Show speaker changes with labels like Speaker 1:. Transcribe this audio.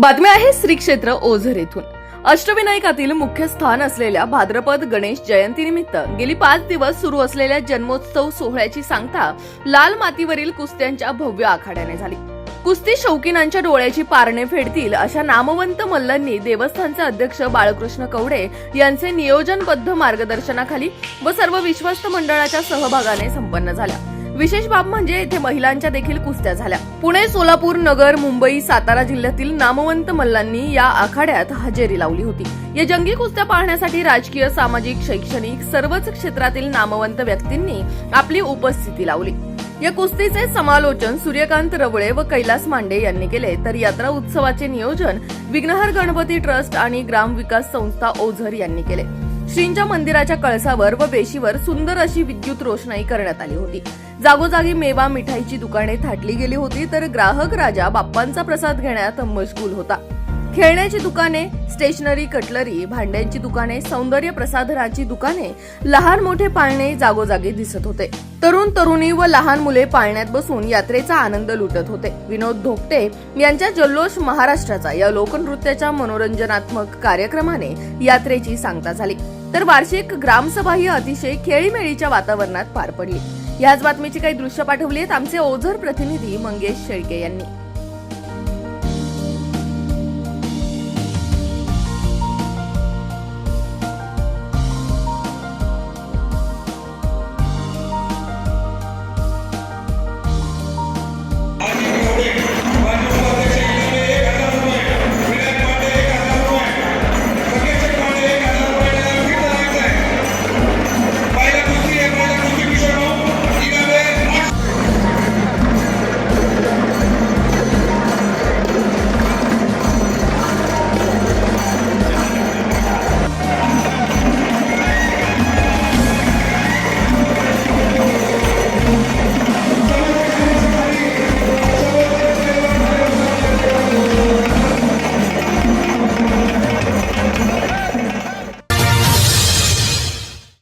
Speaker 1: बातमी आहे श्री क्षेत्र ओझर येथून अष्टविनायकातील मुख्य स्थान असलेल्या भाद्रपद गणेश जयंतीनिमित्त गेली पाच दिवस सुरू असलेल्या जन्मोत्सव सोहळ्याची सांगता लाल मातीवरील कुस्त्यांच्या भव्य आखाड्याने झाली. कुस्ती शौकीनांच्या डोळ्याची पारणे फेडतील अशा नामवंत मल्लांनी देवस्थानचे अध्यक्ष बाळकृष्ण कवडे यांचे नियोजनबद्ध मार्गदर्शनाखाली व सर्व विश्वस्त मंडळाच्या सहभागाने संपन्न झाल्या. विशेष बाब म्हणजे येथे महिलांच्या देखील कुस्त्या झाल्या. पुणे सोलापूर नगर मुंबई सातारा जिल्ह्यातील नामवंत मल्लांनी या आखाड्यात हजेरी लावली होती. या जंगी कुस्त्या पाहण्यासाठी राजकीय सामाजिक शैक्षणिक सर्वच क्षेत्रातील नामवंत व्यक्तींनी आपली उपस्थिती लावली. या कुस्तीचे समालोचन सूर्यकांत रवळे व कैलास मांडे यांनी केले. तर यात्रा उत्सवाचे नियोजन विघ्नहर गणपती ट्रस्ट आणि ग्राम विकास संस्था ओझर यांनी केले. श्रींच्या मंदिराच्या कळसावर व वेशीवर सुंदर अशी विद्युत रोषणाई करण्यात आली होती. जागोजागी मेवा मिठाईची दुकाने थाटली गेली होती तर ग्राहक राजा बाप्पांचा प्रसाद घेण्यात मशगूल होता. खेळण्याची दुकाने स्टेशनरी कटलरी भांड्यांची दुकाने सौंदर्य प्रसाधनाची दुकाने लहान मोठे पाळणे जागोजागी दिसत होते. तरुण तरुणी व लहान मुले पाळण्यात बसून यात्रेचा आनंद लुटत होते. विनोद धोपटे यांच्या जल्लोष महाराष्ट्राचा या लोकनृत्याच्या मनोरंजनात्मक कार्यक्रमाने यात्रेची सांगता झाली. तर वार्षिक ग्रामसभा ही अतिशय खेळीमेळीच्या वातावरणात पार पडली. याच बातमीची काही दृश्य पाठवली आहेत आमचे ओझर प्रतिनिधी मंगेश शेळके यांनी.